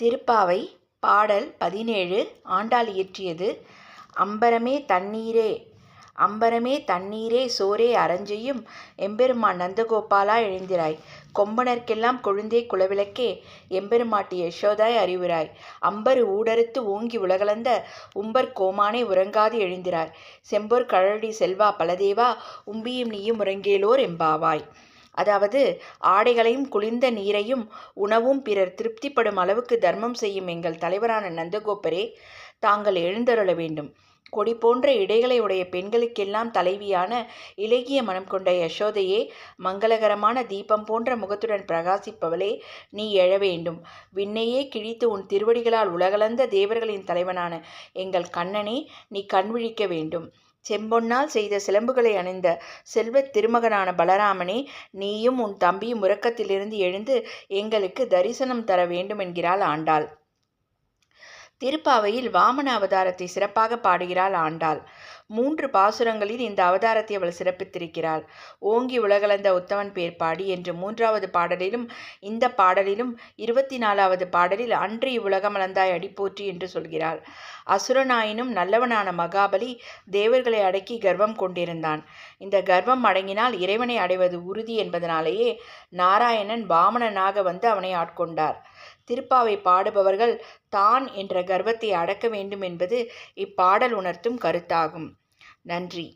திருப்பாவை பாடல் பதினேழு ஆண்டாள் இயற்றியது அம்பரமே தண்ணீரே அம்பரமே தண்ணீரே சோரே அரஞ்செய்யும் எம்பெருமான் நந்தகோபாலா எழுந்திராய். கொம்பனர்க்கெல்லாம் கொழுந்தே குலவிளக்கே எம்பெருமாட்டி யசோதாய் அறிவுராய் அம்பரு ஊடறுத்து ஓங்கி உலகளந்த உம்பர் கோமானே உறங்காது எழுந்திராய். செம்பொர் கழடி செல்வா பலதேவா உம்பியும் நீயும் உறங்கேலோர் எம்பாவாய். அதாவது ஆடைகளையும் குளிர்ந்த நீரையும் உணவும் பிறர் திருப்திப்படும் அளவுக்கு தர்மம் செய்யும் எங்கள் தலைவரான நந்தகோபரே தாங்கள் எழுந்தருள வேண்டும். கொடி போன்ற இடைகளை உடைய பெண்களுக்கெல்லாம் தலைவியான இலகிய மனம் கொண்ட யசோதையே மங்களகரமான தீபம் போன்ற முகத்துடன் பிரகாசிப்பவளே நீ எழ வேண்டும். விண்ணையே கிழித்து உன் திருவடிகளால் உலகளந்த தேவர்களின் தலைவனான எங்கள் கண்ணனே நீ கண்விழிக்க வேண்டும். செம்பொன்னால் செய்த சிலம்புகளை அணிந்த செல்வத் திருமகனான பலராமனே நீயும் உன் தம்பியும் உறக்கத்திலிருந்து எழுந்து எங்களுக்கு தரிசனம் தர வேண்டும் என்கிறாள் ஆண்டாள். திருப்பாவையில் வாமன அவதாரத்தை சிறப்பாக பாடுகிறாள் ஆண்டாள். மூன்று பாசுரங்களில் இந்த அவதாரத்தை அவள் சிறப்பித்திருக்கிறாள். ஓங்கி உலகளந்த உத்தவன் பேர் பாடி என்று மூன்றாவது பாடலிலும் இந்த பாடலிலும் இருபத்தி நாலாவது பாடலில் அன்று இவ்வுலகமலந்தாய் அடிப்போற்றி என்று சொல்கிறாள். அசுரனாயினும் நல்லவனான மகாபலி தேவர்களை அடக்கி கர்வம் கொண்டிருந்தான். இந்த கர்வம் அடங்கினால் இறைவனை அடைவது உறுதி என்பதனாலேயே நாராயணன் வாமனனாக வந்து அவனை ஆட்கொண்டார். திருப்பாவை பாடுபவர்கள் தான் என்ற கர்வத்தை அடக்க வேண்டும் என்பது இப்பாடல் உணர்த்தும் கருத்தாகும். நன்றி.